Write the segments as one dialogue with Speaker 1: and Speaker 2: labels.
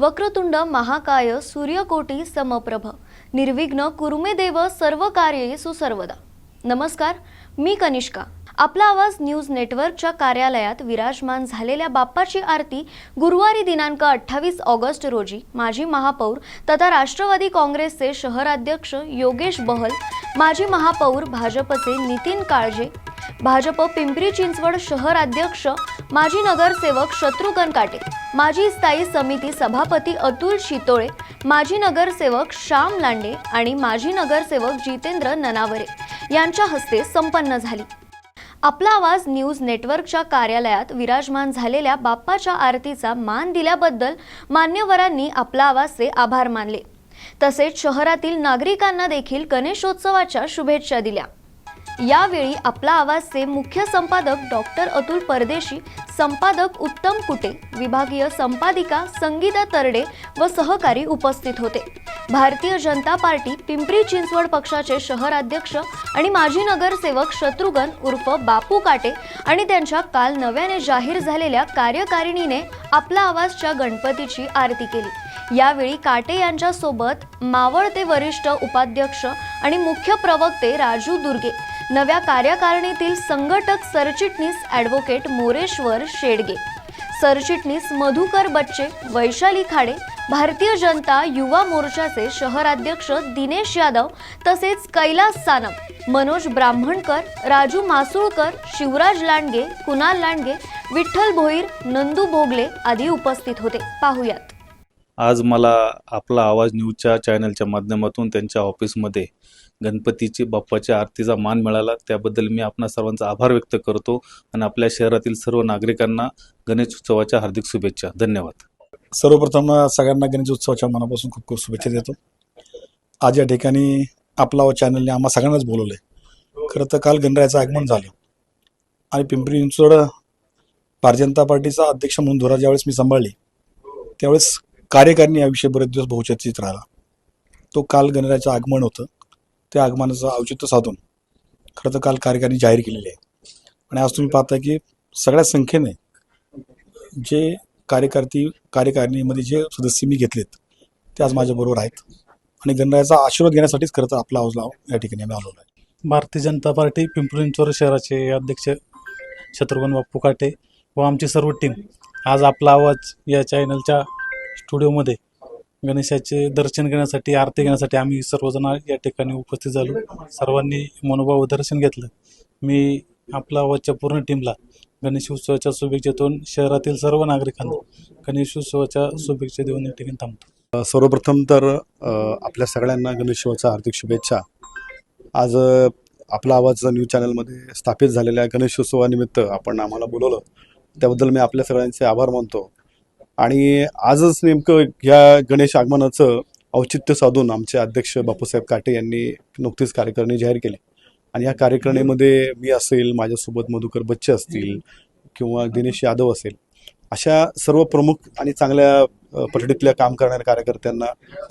Speaker 1: वक्रतुंड महाकाय सूर्यकोटी समप्रभ. निर्विघ्न कुरुमे देव सर्व कार्ये सुसर्वदा. नमस्कार मी कनिष्का. आपला आवाज न्यूज नेटवर्कच्या कार्यालयात विराजमान झालेल्या बाप्पाची आरती गुरुवारी दिनांक अठ्ठावीस ऑगस्ट रोजी माजी महापौर तथा राष्ट्रवादी काँग्रेसचे शहराध्यक्ष योगेश बहल माजी महापौर भाजपचे नितीन काळजे भाजप पिंपरी चिंचवड शहराध्यक्ष माजी नगरसेवक शत्रुघ्न काटे. माजी स्थायी समिती सभापती अतुल शितोळे माजी नगरसेवक श्याम लांडे आणि माजी नगरसेवक जितेंद्र ननावरे यांच्या हस्ते संपन्न झाली. आपला आवाज न्यूज नेटवर्कच्या कार्यालयात विराजमान झालेल्या बाप्पाच्या आरतीचा मान दिल्याबद्दल मान्यवरांनी आपला आवाजचे आभार मानले. तसेच शहरातील नागरिकांना देखील गणेशोत्सवाच्या शुभेच्छा दिल्या. यावेळी आपला आवाजचे मुख्य संपादक डॉक्टर अतुल परदेशी संपादक उत्तम कुटे विभागीय संपादिका संगीता तरडे व सहकारी उपस्थित होते. भारतीय जनता पार्टी पिंपरी चिंचवड पक्षाचे शहराध्यक्ष आणि माजी नगरसेवक शत्रुघ्न उर्फ बापू काटे आणि त्यांच्या काल नव्याने जाहीर झालेल्या कार्यकारिणीने आपला आवाजच्या गणपतीची आरती केली. यावेळी काटे यांच्यासोबत मावळते वरिष्ठ उपाध्यक्ष आणि मुख्य प्रवक्ते राजू दुर्गे नव्या कार्यकारिणीतील संघटक सरचिटणीस ॲडव्होकेट मोरेश्वर शेडगे सरचिटणीस मधुकर बच्चे वैशाली खाडे भारतीय जनता युवा मोर्चाचे शहराध्यक्ष दिनेश यादव तसेच कैलास सानप मनोज ब्राह्मणकर राजू मासुळकर शिवराज लांडगे कुणाल लांडगे विठ्ठल भोईर नंदू भोगले आदी उपस्थित होते. पाहुयात.
Speaker 2: आज मला आपला आवाज न्यूजच्या चॅनलच्या माध्यमातून त्यांच्या ऑफिसमध्ये गणपतीची बाप्पाच्या आरतीचा मान मिळाला. त्याबद्दल मी आपणा सर्वांचा आभार व्यक्त करतो आणि आपल्या शहरातील सर्व नागरिकांना गणेश उत्सवाच्या हार्दिक शुभेच्छा. धन्यवाद.
Speaker 3: सर्वप्रथम सगळ्यांना गणेश उत्सवाच्या मनापासून खूप खूप शुभेच्छा देतो. आज या ठिकाणी आपला व चॅनलने आम्हा सगळ्यांनाच बोलवलं आहे खरं तर काल गणरायाचं आगमन झालं. आणि पिंपरी चिंचवड भारतीय जनता पार्टीचा अध्यक्ष म्हणून धुरा ज्यावेळेस मी सांभाळली त्यावेळेस कार्यकारिणी या विषयी बरेच दिवस बहुचर्चित राहिला. तो काल गणरायाचं आगमन होतं. त्या आगमनाचं औचित्य साधून खरं तर काल कार्यकारिणी जाहीर केलेली आहे. आणि आज तुम्ही पाहता की सगळ्या संख्येने जे कार्यकर्ती कार्यकारिणीमध्ये जे सदस्य मी घेतलेत ते आज माझ्याबरोबर आहेत. आणि गणरायाचा आशीर्वाद घेण्यासाठीच खरं तर आपला आवाज लाव या ठिकाणी आम्ही आलेलो आहे.
Speaker 4: भारतीय जनता पार्टी पिंपरी चिंचवड शहराचे अध्यक्ष शत्रुघ्न बाप्पू काटे व आमची सर्व टीम आज आपला आवाज या चॅनलच्या स्टुडिओमध्ये गणेशाचे दर्शन घेण्यासाठी आरती घेण्यासाठी आम्ही सर्वजण या ठिकाणी उपस्थित झालो. सर्वांनी मनोभाव दर्शन घेतलं. मी आपला आवाजच्या पूर्ण टीमला गणेश उत्सवाच्या शुभेच्छेतून शहरातील सर्व नागरिकांना गणेश उत्सवाच्या शुभेच्छा देऊन या ठिकाणी थांबतो.
Speaker 5: सर्वप्रथम तर आपल्या सगळ्यांना गणेशोत्सवाच्या हार्दिक शुभेच्छा. आज आपला आवाज न्यूज चॅनलमध्ये स्थापित झालेल्या गणेशोत्सवानिमित्त आपण आम्हाला बोलवलं. त्याबद्दल मी आपल्या सगळ्यांचे आभार मानतो. आणि आजच नेमकं या गणेश आगमनाचं औचित्य साधून आमचे अध्यक्ष बापूसाहेब काटे यांनी नुकतीच कार्यकारणी जाहीर केली. आणि या कार्यकारिणीमध्ये मी असेल माझ्यासोबत मधुकर बच्चे असतील किंवा दिनेश यादव असेल अशा सर्व प्रमुख आणि चांगल्या पठडीतल्या काम करणाऱ्या कार्यकर्त्यांना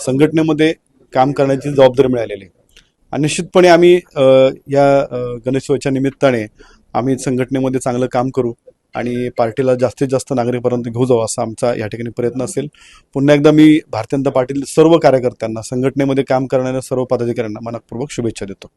Speaker 5: संघटनेमध्ये काम करण्याची जबाबदारी मिळालेली आहे. आणि निश्चितपणे आम्ही या गणेशोत्सवाच्या निमित्ताने आम्ही संघटनेमध्ये चांगलं काम करू. आणि पार्टीला जास्तीत जास्त नागरिकपर्यंत घेऊ जाऊ असा आमचा या ठिकाणी प्रयत्न असेल. पुन्हा एकदा मी भारतीय जनता पार्टीतील सर्व कार्यकर्त्यांना संघटनेमध्ये काम करणाऱ्या सर्व पदाधिकाऱ्यांना मनपूर्वक शुभेच्छा देतो.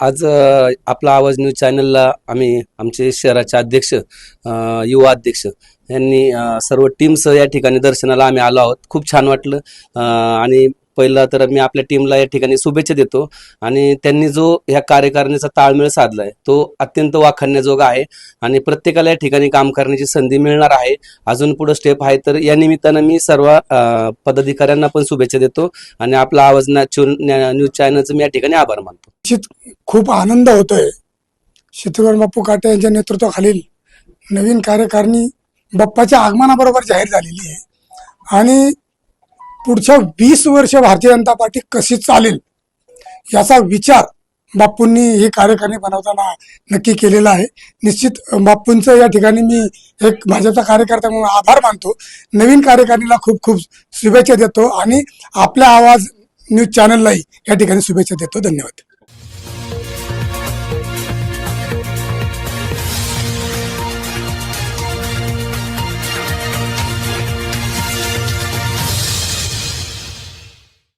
Speaker 6: आज आपला आवाज न्यूज चॅनलला आम्ही आमचे शहराचे अध्यक्ष युवा अध्यक्ष यांनी सर्व टीमसह या ठिकाणी दर्शनाला आम्ही आलो आहोत. खूप छान वाटलं. आणि पहिलं तर मी आपल्या टीमला या ठिकाणी शुभेच्छा देतो. आणि त्यांनी जो ह्या कार्यकारिणीचा ताळमेळ साधलाय तो अत्यंत वाखाणण्याजोगा आहे. आणि प्रत्येकाला या ठिकाणी काम करण्याची संधी मिळणार आहे. अजून पुढे स्टेप आहे तर या निमित्तानं मी सर्व पदाधिकाऱ्यांना पण शुभेच्छा देतो. आणि आपला आवाज न्यूज चॅनलचं मी या ठिकाणी आभार मानतो.
Speaker 7: खूप आनंद होतोय. शत्रुघ्न बाप्पू काटे यांच्या नेतृत्वाखालील नवीन कार्यकारिणी बाप्पाच्या आगमनाबरोबर जाहीर झालेली आहे. आणि पुढच्या वीस वर्ष भारतीय जनता पार्टी कशी चालेल याचा विचार बापूंनी ही कार्यकारिणी बनवताना नक्की केलेला आहे. निश्चित बापूंचं या ठिकाणी मी एक भाजपचा कार्यकर्ता म्हणून आभार मानतो. नवीन कार्यकारिणीला खूप खूप शुभेच्छा देतो आणि आपला आवाज न्यूज चॅनललाही या ठिकाणी शुभेच्छा देतो. धन्यवाद.